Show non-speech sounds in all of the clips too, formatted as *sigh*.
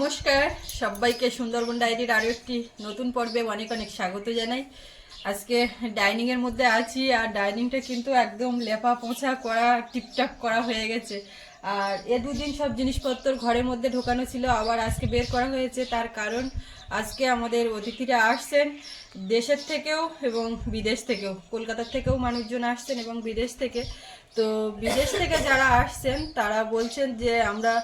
নমস্কার, সবাইকে সুন্দরবন ডায়েরির আরও একটি নতুন পর্বে অনেক অনেক স্বাগত জানাই। আজকে ডাইনিং এর মধ্যে আছি আর ডাইনিংটা কিন্তু একদম লেপা পোছা করা, টিপটাপ করা হয়ে গেছে। আর এ দুদিন সব জিনিসপত্র ঘরের মধ্যে ঢোকানো ছিল, আবার আজকে বের করা হয়েছে। তার কারণ আজকে আমাদের অতিথিরা আসছেন দেশের থেকেও এবং বিদেশ থেকেও। কলকাতা থেকেও মানুষজন আসছেন এবং বিদেশ থেকে। তো বিদেশ থেকে যারা আসছেন, তারা বলছেন যে আমরা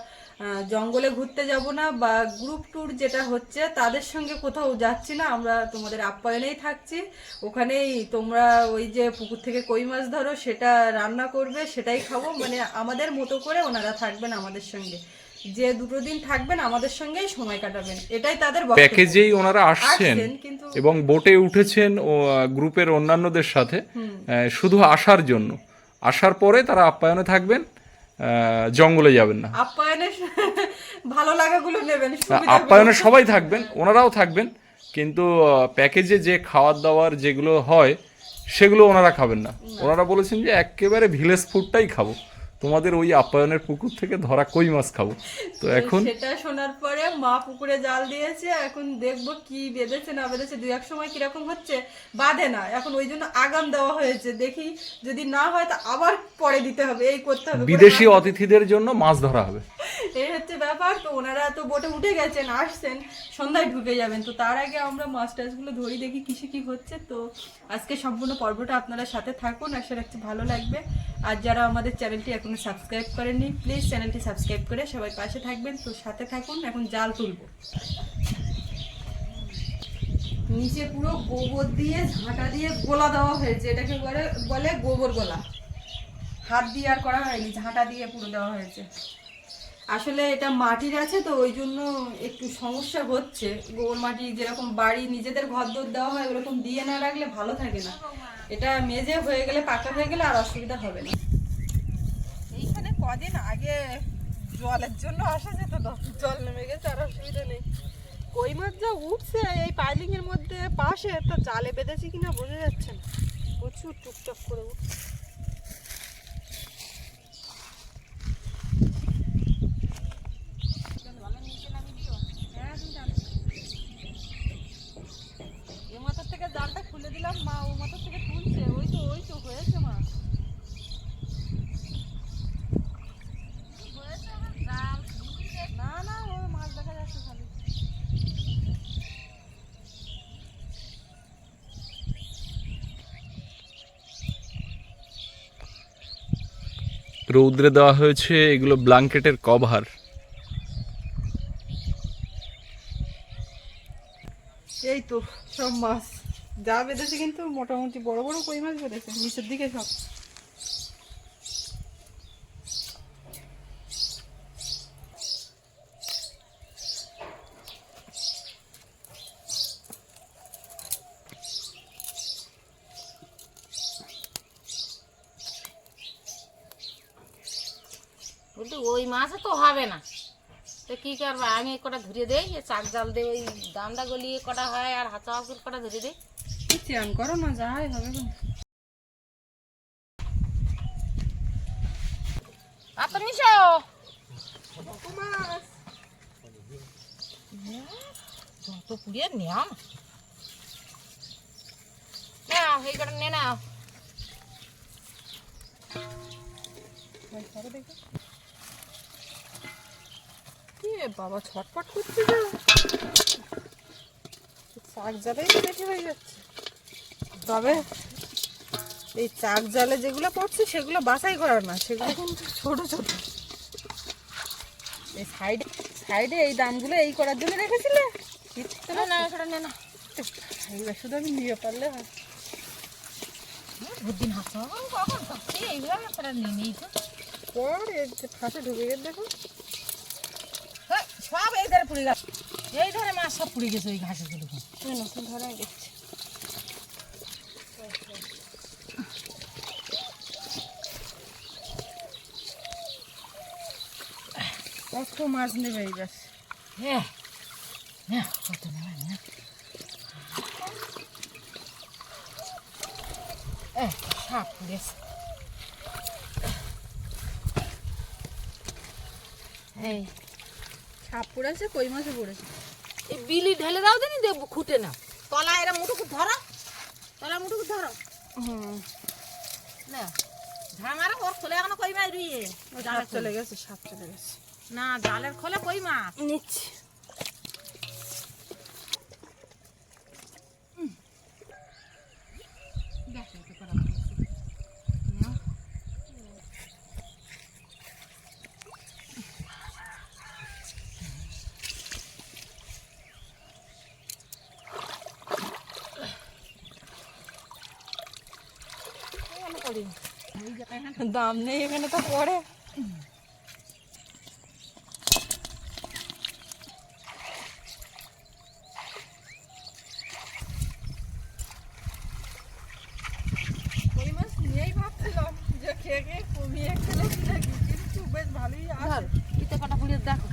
জঙ্গলে ঘুরতে যাব না বা গ্রুপ ট্যুর যেটা হচ্ছে তাদের সঙ্গে কোথাও যাচ্ছি না। আমরা তোমাদের আপ্যায়নেই থাকছি। ওখানেই তোমরা ওই যে পুকুর থেকে কই মাছ ধরো সেটা রান্না করবে সেটাই খাব। মানে আমাদের মতো করে ওনারা থাকবেন আমাদের সঙ্গে। যে দুটো দিন থাকবেন আমাদের সঙ্গেই সময় কাটাবেন। এটাই তাদের। প্যাকেজেই ওনারা আসছেন এবং বোটে উঠেছেন ও গ্রুপের অন্যান্যদের সাথে। শুধু আসার জন্য। আসার পরে তারা আপ্যায়নে থাকবেন। জঙ্গলে যাবেন না। *laughs* ভালো লাগাগুলো নেবেন আপ্যায়নে সবাই থাকবেন ওনারাও থাকবেন কিন্তু প্যাকেজে যে খাওয়ার দাওয়ার যেগুলো হয় সেগুলো ওনারা খাবেন না। ওনারা বলেছেন যে একেবারে ভিলেজ ফুডটাই খাব। তোমাদের ওই আপ্যায়নের পুকুর থেকে ধরা কই মাছ খাব? তো এখন সেটা শোনার পরে মা পুকুরে জাল দিয়েছে এখন দেখব কি বেঁধেছে না বেঁধেছে দু এক সময় কীরকম হচ্ছে বাঁধে না। এখন ওই জন্য আগাম দেওয়া হয়েছে দেখি যদি না হয় তা আবার পরে দিতে হবে এই করতে হবে। বিদেশি অতিথিদের জন্য মাছ ধরা হবে। এই হচ্ছে ব্যাপার তো, ওনারা তো বোটে উঠে গেছেন, আসছেন, সন্ধ্যায় ঢুকে যাবেন। তো তার আগে আমরা মাছ টাছগুলো ধরি, দেখি কিসে কি হচ্ছে। তো আজকে সম্পূর্ণ পর্বটা আপনারা সাথে থাকুন, আশা রাখছি ভালো লাগবে। আর যারা আমাদের চ্যানেলটি এখনও সাবস্ক্রাইব করেননি প্লিজ চ্যানেলটি সাবস্ক্রাইব করে সবাই পাশে থাকবেন। তো সাথে থাকুন, এখন জাল তুলবো। নিচে পুরো গোবর দিয়ে, ঝাঁটা দিয়ে গোলা দেওয়া হয়েছে। এটাকে বলে বলে গোবর গোলা। হাত দিয়ে আর করা হয়নি, ঝাঁটা দিয়ে পুরো দেওয়া হয়েছে। আসলে এটা মাটির আছে তো, ওই জন্য একটু সমস্যা হচ্ছে। গোবর মাটি যেরকম বাড়ি নিজেদের ঘর দোর দেওয়া হয়, ওরকম দিয়ে না রাখলে ভালো থাকে না। এটা মেজে হয়ে গেলে, পাকা হয়ে গেলে আর অসুবিধা হবে না। এইখানে কদিন আগে জলের জন্য আসা যেত জল নেমে গেছে আর অসুবিধা নেই। কই মাছ যা উঠছে, এই পাইলিং এর মধ্যে পাশে, তো জালে বেঁধেছে কিনা বোঝা যাচ্ছে না। প্রচুর টুকটাক করে উঠছে এ মাথার থেকে জালটা খুলে দিলাম মা ও মাথার থেকে তুলছে। ওই তো ওই তো হয়েছে মা। না না মাছ দেখা যাচ্ছে খালি। রৌদ্রে দেওয়া হয়েছে এগুলো ব্ল্যাঙ্কেটের কভার। এই তো সব মাছ। যা বেঁধেছে কিন্তু মোটামুটি বড় বড় কই মাছ বেঁধেছে, নিচের দিকে সব। বলতে ওই মাছে তো হবে না। তো কি করব, আমি কটা ধরে দেই চাক জাল দিয়ে ওই দামটা গলিয়ে কটা হয় আর হাতা হাসুর কটা ধরে দেই। এ বাবা ছটপট করছে যে চাক জালেই বেশি হয়ে যাচ্ছে। তবে এই চাক জালে যেগুলো পড়ছে সেগুলো বাছাই করার না সেগুলো কিন্তু ছোট ছোট। এই সাইডে সাইডে এই দামগুলো এই করার জন্য রেখেছিলে? না না নে না এইবার শুধু আমি নিয়ে পারলে হয়। হাসো কখন কটা নিয়ে নিই তো। পর ফাঁসে ঢুকে গেছে দেখো হ্যাঁ, সব এই ধারে পুড়ে গেছে। এই ধারে মাছ সব পুড়ে গেছে ওই ঘাসে। গুলো নতুন ধরে দেখছি মাছ নেবে এইবার হ্যাঁ হ্যাঁ কত নেবে না। সাপ এই সাপ পড়েছে কই মাছও পড়েছে। এই বিলি ঢেলে দাও দিনি খুঁটে না তলা এরা মুঠুকু ধরো। তলা মুঠুকু ধরো। হুম। না ওর এখনও কই মাছ রুইয়ে? সাপ চলে গেছে সাপ চলে গেছে। না জালের খোলে কই মাছ? নিচ্ছি। দাম নেই এখানে তো পড়ে কই মাছ নিয়েই ভাবছিলাম যে খেয়ে খেয়ে কমিয়ে খেলে নাকি কিন্তু বেশ ভালোই ধর আছে পিতে কাটা পুড়িয়ে দেখো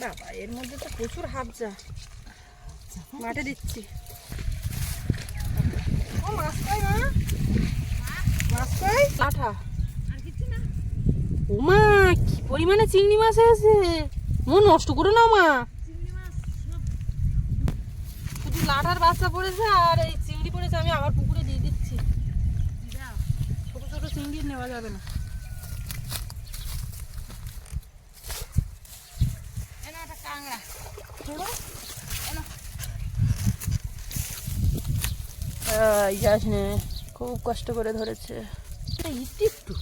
বাবা এর মধ্যে তো প্রচুর হাবজা মাঠে দিচ্ছি। ও মাছ কই মা? মাছ কই? কিছু না। কি পরিমাণে চিংড়ি মাছ আছে মন নষ্ট করো না মা। শুধু লাঠার বাচ্চা পড়েছে আর এই চিংড়ি পড়েছে আমি আবার পুকুরে দিয়ে দিচ্ছি। ছোট ছোট চিংড়ি নেওয়া যাবে না। কাংড়া যাস নে খুব কষ্ট করে ধরেছে। একটু।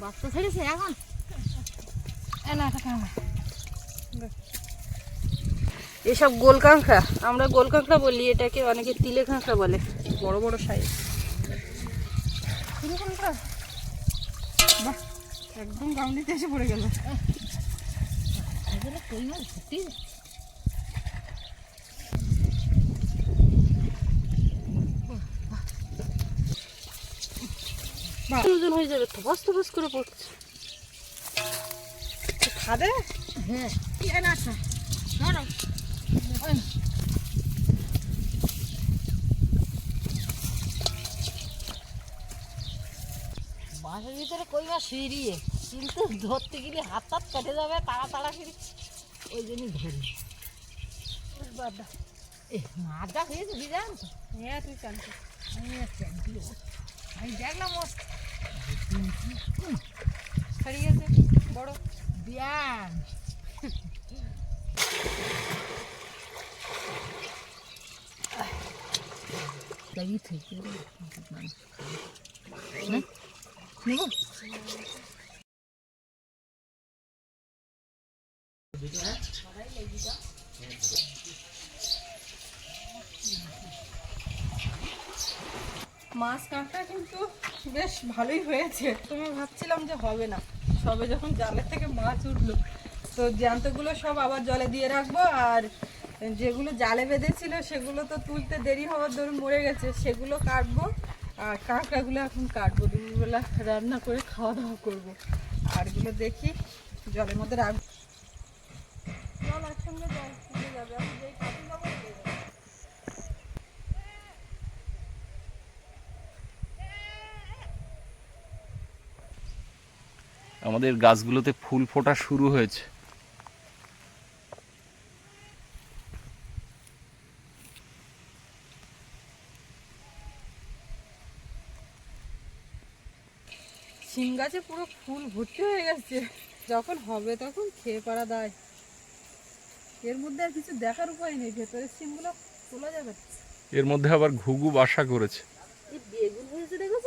বাচ্চা ছেড়েছে এখন? এসব গোল কাঁকড়া আমরা গোল কাঁকড়া বলি এটাকে অনেকে তিলে কাঁকড়া বলে। বড় বড় সাইজ একদম গামলিতে এসে পড়ে গেল। এগুলো কই মাছ ওজন হয়ে যাবে করে পড়ছে। খাবে? হ্যাঁ। ধরো। ওই ভিতরে কই মাছ সিঁড়িয়ে কিন্তু ধরতে গেলে হাত হাত কেটে যাবে তাড়া তাড়া করে ওই জন্যই ধরি এ মাছটা হয়েছে বিজান তো হ্যাঁ তুই জানতো। আমি। আমি দেখলাম ও ছাড়িয়ে গেছে বড়। বিয়ান। লাগি থেকে নেব? মাছ কাঁকড়া কিন্তু বেশ ভালোই হয়েছে। তুমি ভাবছিলাম যে হবে না। সবে যখন জালের থেকে মাছ উঠল, তো জ্যান্তগুলো সব আবার জলে দিয়ে রাখব, আর যেগুলো জালে বেঁধেছিল সেগুলো তো তুলতে দেরি হওয়ার দরুন মরে গেছে, সেগুলো কাটবো, আর কাঁকড়াগুলো এখন কাটবো। দুপুরবেলা রান্না করে খাওয়া দাওয়া করব। আর এগুলো দেখি, জলের মধ্যে রাখব জল একসঙ্গে জল ফুটে যাবে আমি যেই কাটি যাব দিয়ে দেবো। আমাদের গাছগুলোতে ফুল ফোটা শুরু হয়েছে। শিম গাছে পুরো ফুল ভর্তি হয়ে গেছে। যখন হবে তখন খেয়ে পারা দায়। এর মধ্যে আর কিছু দেখার উপায় নেই ভেতরের সিমগুলো তোলা যাবে। এর মধ্যে আবার ঘুঘু বাসা করেছে। এই বেগুন হয়েছে দেখেছ?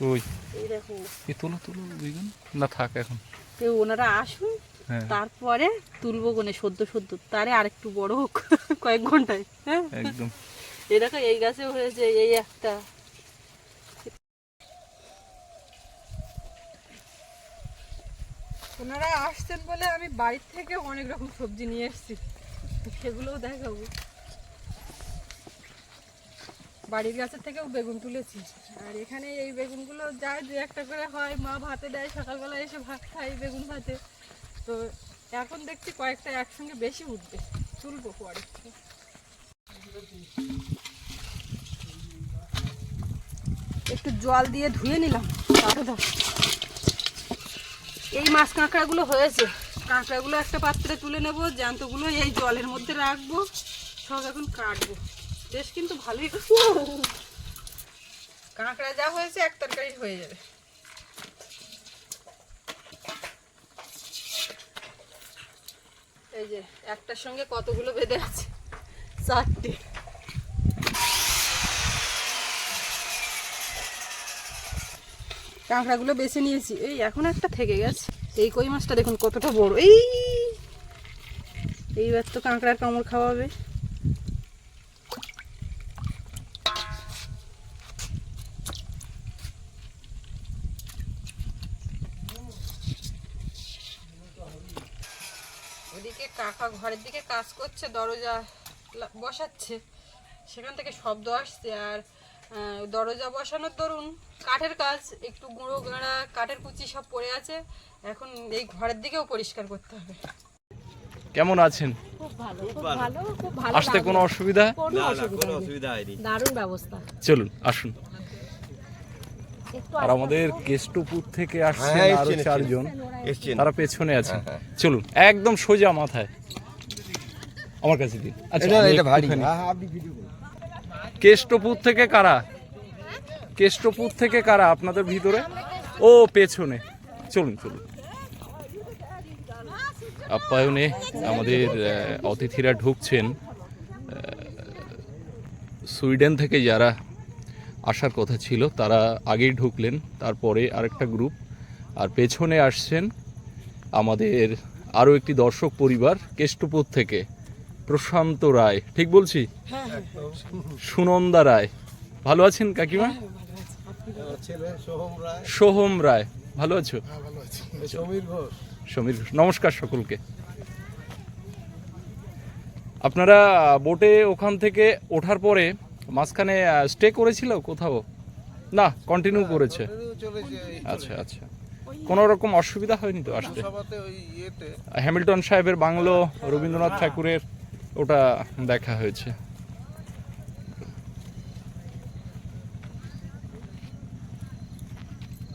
ওই এই দেখো। এ তোলো তোলো বেগুন না থাক এখন। তো ওনারা আসুন হ্যাঁ। তারপরে তুলবো কোনে সদ্য সদ্য। তারে আরেকটু বড় হোক কয়েক ঘন্টায় হ্যাঁ? একদম। এই দেখো এই গাছেও হয়েছে এই একটা। ওনারা আসছেন বলে আমি বাড়ির থেকে অনেক রকম সবজি নিয়ে এসেছি। সেগুলোও দেখাবো। বাড়ির গাছের থেকেও বেগুন তুলেছি। আর এখানে এই বেগুনগুলো যায় দু একটা করে হয়, মা ভাতে দেয়, সকালবেলা এসে ভাত খাই বেগুন ভাতে। তো এখন দেখছি কয়েকটা একসঙ্গে বেশি উঠবে। তুলবো পরে। একটু জল দিয়ে ধুয়ে নিলাম দাও। এই মাছ কাঁকড়াগুলো হয়েছে। কাঁকড়াগুলো একটা পাত্রে তুলে নেব জ্যান্তগুলো এই জলের মধ্যে রাখব, সব এখন কাটবো। বেশ কিন্তু ভালোই কাঁকড়া যা হয়েছে, এক তরকারি হয়ে যাবে। এই যে, একটার সঙ্গে কতগুলো বেঁধে আছে? চারটে। কাঁকড়াগুলো বেছে নিয়েছি। এই এখন একটা থেকে গেছে। এই কই মাছটা দেখুন, কতটা বড়। এই! এইবার তো কাঁকড়ার কামড় খাওয়াবে। ওদিকে কাকা ঘরের দিকে কাজ করছে, দরজা বসাচ্ছে। সেখান থেকে শব্দ আসছে আর দরজা বসানোর দরুন কাঠের কাজ একটু গুঁড়ো গাঁড়া কাঠের কুচি সব পড়ে আছে। এখন এই ঘরের দিকেও পরিষ্কার করতে হবে। কেমন আছেন? খুব ভালো খুব ভালো। খুব ভালো আসতে কোনো অসুবিধা? কোনো অসুবিধা নেই। দারুণ ব্যবস্থা। চলুন আসুন। আর আমাদের কেষ্টপুর থেকে আসছেন হ্যাঁ, আরও চারজন। এসছেন। তারা পেছনে আছেন। চলুন একদম সোজা মাথায়। আমার কাছে দিন। আচ্ছা এটা ভারী। হ্যাঁ হ্যাঁ আপনি ভিডিও কেষ্টপুর থেকে কারা? কেষ্টপুর থেকে কারা আপনাদের ভিতরে? ও, পেছনে। চলুন চলুন। আপ্যায়নে আমাদের অতিথিরা ঢুকছেন। সুইডেন থেকে যারা আসার কথা ছিল, তারা আগেই ঢুকলেন। তারপরে আরেকটা গ্রুপ। আর পেছনে আসছেন আমাদের আরও একটি দর্শক পরিবার কেষ্টপুর থেকে। প্রশান্ত রায়। ঠিক বলছি? সুনন্দা রায়। ভালো আছেন কাকিমা? সোহম রায়। ভালো আছো? সমীর ঘোষ। নমস্কার সকলকে। আপনারা বোটে ওখান থেকে ওঠার পরে মাঝখানে স্টে করেছিল কোথাও? না কন্টিনিউ করেছে? আচ্ছা আচ্ছা। কোনো রকম অসুবিধা হয়নি তো আসতে? সভাতে হ্যামিল্টন সাহেবের বাংলো রবীন্দ্রনাথ ঠাকুরের ওটা দেখা হয়েছে।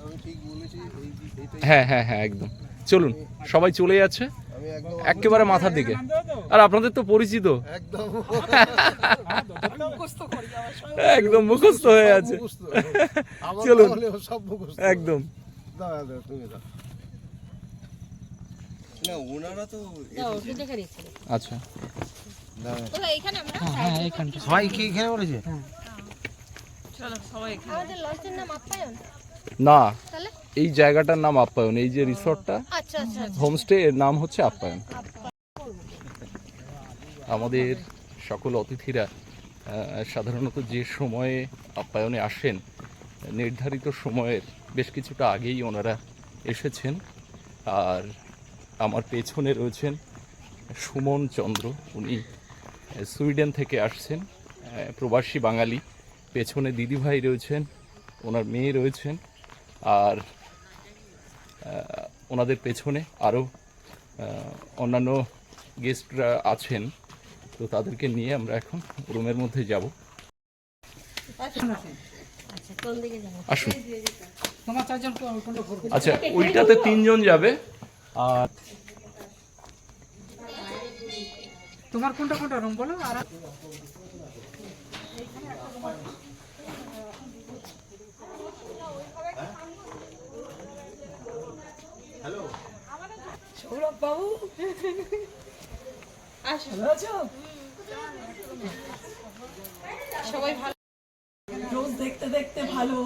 আমি ঠিক বলেছি এই এইটাই হ্যাঁ হ্যাঁ হ্যাঁ একদম। চলুন সবাই চলে যাচ্ছে। আমি একেবারে মাথার দিকে। আর আপনাদের তো পরিচিত। একদম। একদম মুখস্থ হয়ে আছে। চলুন। তাহলে সব মুখস্থ। একদম। দাও দাও তুমি দাও না ওনারা তো দাও, ওকে দেখে দিচ্ছি আচ্ছা। সবাই কি এখানে বলেছে? আমাদের লঞ্চের নাম আপ্যায়ন। না এই জায়গাটার নাম আপ্যায়ন এই যে রিসর্টটা আচ্ছা আচ্ছা হোমস্টে এর নাম হচ্ছে আপ্যায়ন। আমাদের সকল অতিথিরা সাধারণত যে সময়ে আপ্যায়নে আসেন নির্ধারিত সময়ের বেশ কিছুটা আগেই ওনারা এসেছেন। আর আমার পেছনে রয়েছেন সুমন চন্দ্র উনি সুইডেন থেকে আসছেন প্রবাসী বাঙালি। পেছনে দিদিভাই রয়েছেন ওনার মেয়ে রয়েছেন আর ওনাদের পেছনে আরও অন্যান্য গেস্টরা আছেন। তো তাদেরকে নিয়ে আমরা এখন রুমের মধ্যে যাব। আসুন। আচ্ছা ওইটাতে তিনজন যাবে আর তোমার কোনটা কোনটা রুম বলো? আর সবাই ভালো? রোজ দেখতে দেখতে ভালো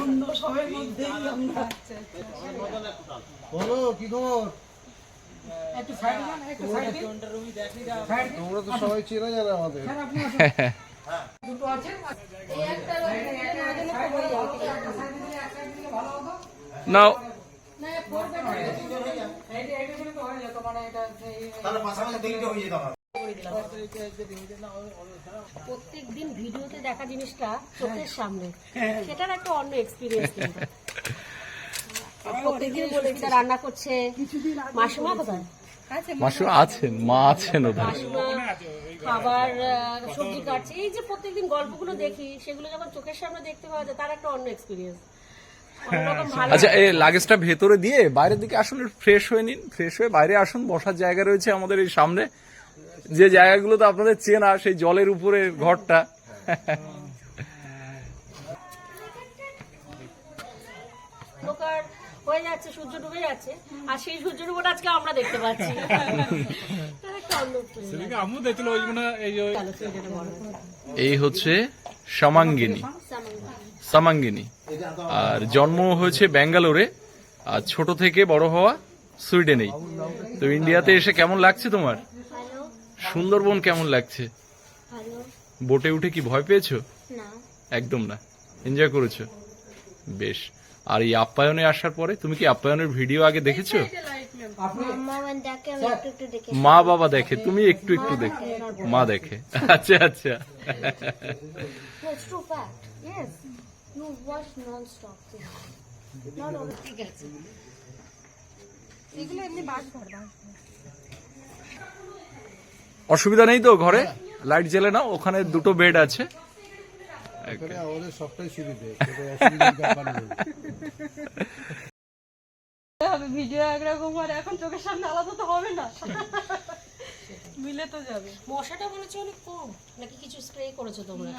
অন্য সবের মধ্যেই আমরা। বলো কি খবর? তোমরা তো সবাই চেনা জানা আমাদের। নাও হয়ে মানে প্রত্যেক দিন ভিডিওতে দেখা জিনিসটা চোখের সামনে। সেটার একটা অন্য এক্সপিরিয়েন্স কিন্তু। *laughs* প্রত্যেকদিন বলে এটা রান্না করছে। মাসিমা কোথায়? মাসিমা আছেন মা আছেন ওদের খাবার সবজি কাটছে। এই যে প্রত্যেকদিন গল্পগুলো দেখি সেগুলো যখন চোখের সামনে দেখতে পাওয়া যায় তার একটা অন্য এক্সপিরিয়েন্স আচ্ছা এই লাগেজটা ভেতরে দিয়ে বাইরের দিকে আসুন ফ্রেশ হয়ে নিন ফ্রেশ হয়ে বাইরে আসুন বসার জায়গা রয়েছে আমাদের এই সামনে। যে জায়গাগুলো তো আপনাদের চেনা সেই জলের উপরে ঘরটা। অন্ধকার হয়ে যাচ্ছে সূর্য ডুবে যাচ্ছে আর সেই সূর্য ডুবোটা আজকে আমরা দেখতে পাচ্ছি। এই হচ্ছে সামাঙ্গিনী। সামাঙ্গিনী। আর জন্ম হয়েছে ব্যাঙ্গালোরে আর ছোট থেকে বড় হওয়া সুইডেনেই। তো ইন্ডিয়াতে এসে কেমন লাগছে তোমার? সুন্দরবন কেমন লাগছে? বোটে উঠে কি ভয় পেয়েছ? একদম না। এনজয় করেছ? বেশ। আর এই আপ্যায়নে আসার পরে তুমি কি আপ্যায়নের ভিডিও আগে দেখেছ? মা বাবা দেখে তুমি একটু একটু দেখো। মা দেখে। আচ্ছা আচ্ছা। অসুবিধা নেই তো ঘরে? লাইট জ্বেলে নাও ওখানে দুটো বেড আছে। আমাদের সবটাই সুবিধে হবে ভিডিও একরকম আর এখন চোখের সামনে আলাদা তো হবে না। মিলে তো যাবে। মশাটা মনে হচ্ছে অনেক কম। নাকি কিছু স্প্রে করেছ তোমরা?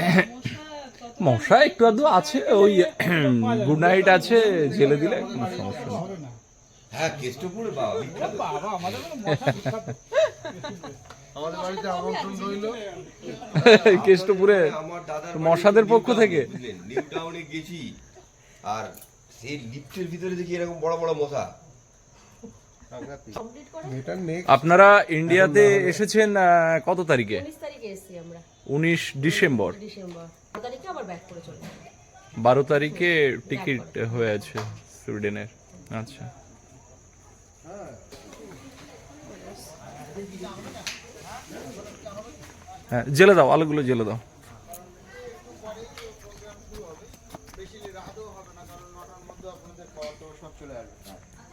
মশা একটু আধটু আছে ওই গুড নাইট আছে জেলে দিলে কোনো সমস্যা নেই। হ্যাঁ কেষ্টপুরে বাবা আমাদের বাড়িতে আমন্ত্রণ রইল। কেষ্টপুরে মশাদের পক্ষ থেকে? নিউ টাউনে গেছি। আর লিফটের ভিতরে দেখি এরকম বড় বড় মশা। আপনারা ইন্ডিয়াতে এসেছেন কত তারিখে? উনিশ তারিখে এসেছি আমরা। উনিশ ডিসেম্বর। ডিসেম্বর। বারো তারিখে আবার ব্যাক করে চলে যাব। বারো তারিখে টিকিট হয়ে আছে সুইডেনের। আচ্ছা। হ্যাঁ জেলে দাও আলুগুলো জেলে দাও।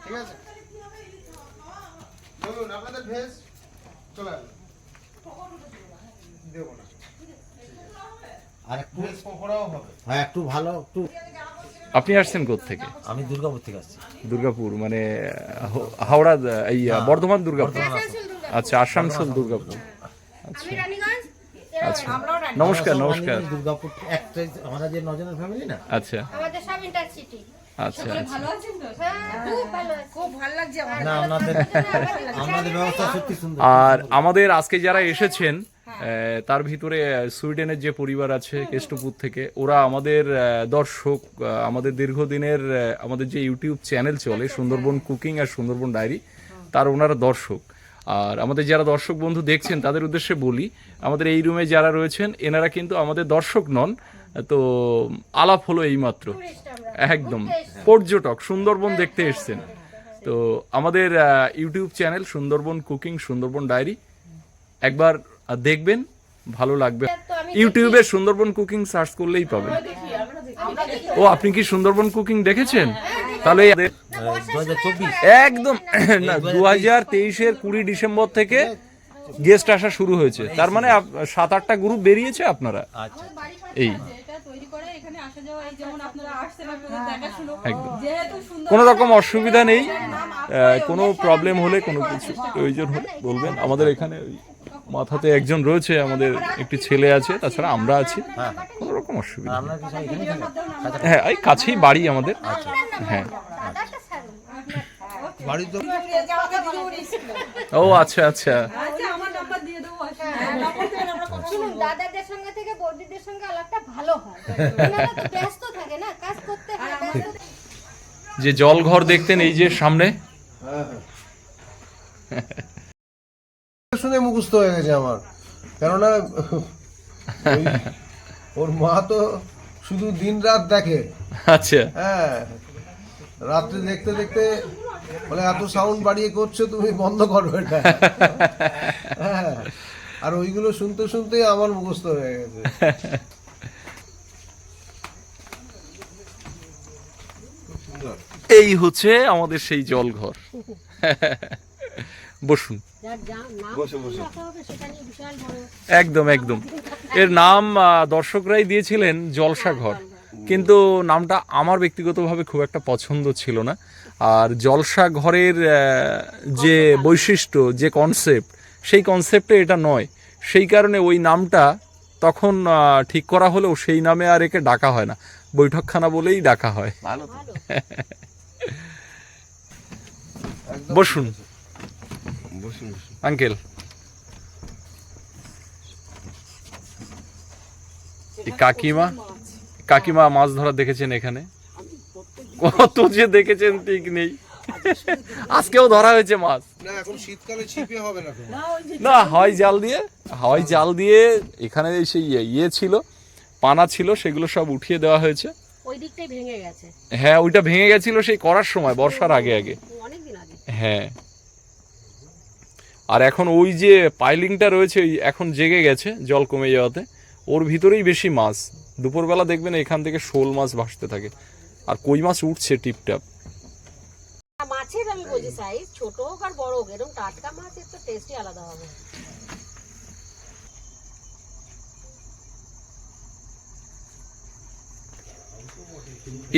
ঠিক আছে? চলুন আপনাদের ভেজ চলে আসুন দেবো না। আর একটু ভেজ পকোড়াও হবে। হ্যাঁ একটু ভালো একটু আপনি আসছেন থেকে আমি দুর্গাপুর থেকে আসছি। দুর্গাপুর মানে হাওড়া এই বর্ধমান দুর্গাপুর। আচ্ছা আসানসোল দুর্গাপুর। আচ্ছা। আচ্ছা। নমস্কার নমস্কার। দুর্গাপুর একটাই আমরা যে নজনের ফ্যামিলি না? আচ্ছা। আমাদের সব ইন্টারসিটি আচ্ছা আচ্ছা। খুব ভালো খুব ভালো লাগছে না আপনাদের আমাদের ব্যবস্থা সত্যি সুন্দর। আর আমাদের আজকে যারা এসেছেন তার ভিতরে সুইডেনের যে পরিবার আছে কেষ্টপুর থেকে ওরা আমাদের দর্শক আমাদের দীর্ঘদিনের আমাদের যে ইউটিউব চ্যানেল চলে সুন্দরবন কুকিং আর সুন্দরবন ডায়েরি তার ওনারা দর্শক। আর আমাদের যারা দর্শক বন্ধু দেখছেন তাদের উদ্দেশ্যে বলি আমাদের এই রুমে যারা রয়েছেন এনারা কিন্তু আমাদের দর্শক নন তো আলাপ হলো এইমাত্র। একদম। পর্যটক সুন্দরবন দেখতে এসছেন। তো আমাদের YouTube channel Sundarban cooking Sundarban diary একবার দেখবেন ভালো লাগবে। ইউটিউবে সুন্দরবন কুকিং সার্চ করলেই পাবেন। ও আপনি কি সুন্দরবন কুকিং দেখেছেন? তাহলে দু হাজার চব্বিশ। একদম। না দু হাজার তেইশের কুড়ি ডিসেম্বর থেকে গেস্ট আসা শুরু হয়েছে। তার মানে সাত আটটা গ্রুপ বেরিয়েছে আপনারা? আচ্ছা এই। এটা তৈরি করে এখানে আসা যাওয়া এই যেমন আপনারা যেহেতু কোনো রকম অসুবিধা নেই। কোনো প্রবলেম হলে কোনো কিছু। প্রয়োজন হলে বলবেন আমাদের এখানে ওই মাথাতে একজন রয়েছে আমাদের একটি ছেলে আছে তাছাড়া আমরা আছি। কোনো রকম অসুবিধা হ্যাঁ এই কাছেই বাড়ি আমাদের। হ্যাঁ। বাড়ি তো ও আচ্ছা আচ্ছা। আচ্ছা আমার নাম্বার দিয়ে দেবো শুনুন দাদাদের সঙ্গে থেকে বৌদিদের সঙ্গে আলাপটা ভালো হয়। ব্যস্ত থাকে না কাজ করতে যে জল ঘর দেখতেন এই যে সামনে। শুনে মুখস্থ হয়ে গেছে আমার। কেননা ওর মা তো শুধু দিন রাত দেখে। আচ্ছা। হ্যাঁ রাত্রে দেখতে দেখতে বলে এত সাউন্ড বাড়িয়ে করছ তুমি বন্ধ করো এটা। হ্যাঁ। আর ওইগুলো শুনতে শুনতেই আমার মুখস্থ হয়ে গেছে। এই হচ্ছে আমাদের সেই জল ঘর বসুন একদম একদম। এর নাম দর্শকরাই দিয়েছিলেন জলসা ঘর কিন্তু নামটা আমার ব্যক্তিগতভাবে খুব একটা পছন্দ ছিল না। আর জলসা ঘরের যে বৈশিষ্ট্য যে কনসেপ্ট সেই কনসেপ্টে এটা নয়। সেই কারণে ওই নামটা তখন ঠিক করা হলেও সেই নামে আর একে ডাকা হয় না। বৈঠকখানা বলেই ডাকা হয়। *laughs* বসুন। বসুন বসুন। আঙ্কেল। কাকিমা কাকিমা মাছ ধরা দেখেছেন এখানে? কত যে দেখেছেন ঠিক নেই। আজকেও ধরা হয়েছে মাছ। না এখন শীতকালে ছিপে হবে না না ওই যে না হয় জাল দিয়ে হয় জাল দিয়ে এখানে সেই ইয়ে- ইয়ে ছিল পানা ছিল সেগুলো সব উঠিয়ে দেওয়া হয়েছে। ওই দিকটাই ভেঙে গেছে। হ্যাঁ ওইটা ভেঙে গেছিল সেই করার সময় বর্ষার আগে আগে। আগে। হ্যাঁ। আর এখন ওই যে পাইলিংটা রয়েছে ওই এখন জেগে গেছে জল কমে যাওয়াতে। ওর ভিতরেই বেশি মাছ। দুপুরবেলা দেখবেন এখান থেকে শোল মাছ ভাসতে থাকে। আর কই মাছ উঠছে টিপটাপ? মাছের আমি বলছি সাইজ ছোট হোক আর বড় হোক এরকম টাটকা মাছের তো টেস্টই আলাদা হবে।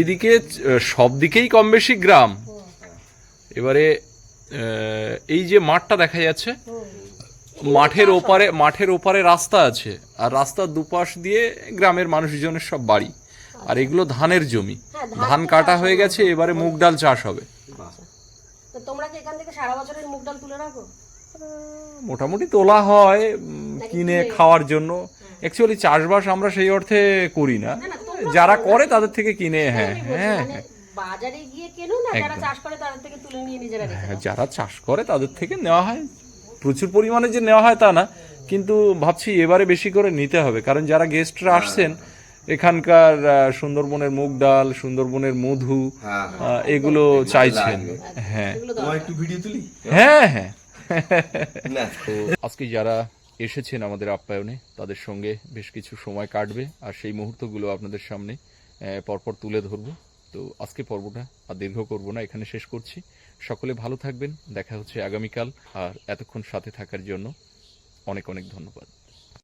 এদিকে সব দিকেই কম বেশি গ্রাম। এবারে এই যে মাঠটা দেখা যাচ্ছে মাঠের ওপারে মাঠের ওপারে রাস্তা আছে আর রাস্তার দুপাশ দিয়ে গ্রামের মানুষজনের সব বাড়ি। আর এগুলো ধানের জমি। হ্যাঁ, ধান কাটা হয়ে গেছে এবারে মুগ ডাল চাষ হবে। তো তোমরা কি এখান থেকে সারা বছরের মুগ ডাল তুলে রাখো? মোটামুটি তোলা হয় কিনে? খাওয়ার জন্য। অ্যাকচুয়ালি চাষবাস আমরা সেই অর্থে করি না। যারা করে। তাদের থেকে কিনে হ্যাঁ হ্যাঁ মানে হ্যাঁ। বাজারে গিয়ে কেনো না যারা চাষ করে তাদের থেকে তুলে নিয়ে নিজেরা হ্যাঁ, যারা চাষ করে তাদের থেকে নেওয়া হয়। প্রচুর পরিমাণে যে নেওয়া হয় তা না কিন্তু ভাবছি এবারে বেশি করে নিতে হবে কারণ যারা গেস্টরা আসছেন এখানকার আহ, সুন্দরবনের মুগ ডাল সুন্দরবনের মধু হ্যাঁ, আহ, এগুলো চাইছেন। হ্যাঁ। ভিডিও তুলি? হ্যাঁ হ্যাঁ। আজকে যারা এসেছেন আমাদের আপ্যায়নে তাদের সঙ্গে বেশ কিছু সময় কাটবে আর সেই মুহূর্তগুলো আপনাদের সামনে আহ, পরপর তুলে ধরবো। তো আজকে পর্বটা আর দীর্ঘ করব না এখানে শেষ করছি। সকলে ভালো থাকবেন দেখা হচ্ছে আগামীকাল আর এতক্ষণ সাথে থাকার জন্য অনেক অনেক ধন্যবাদ।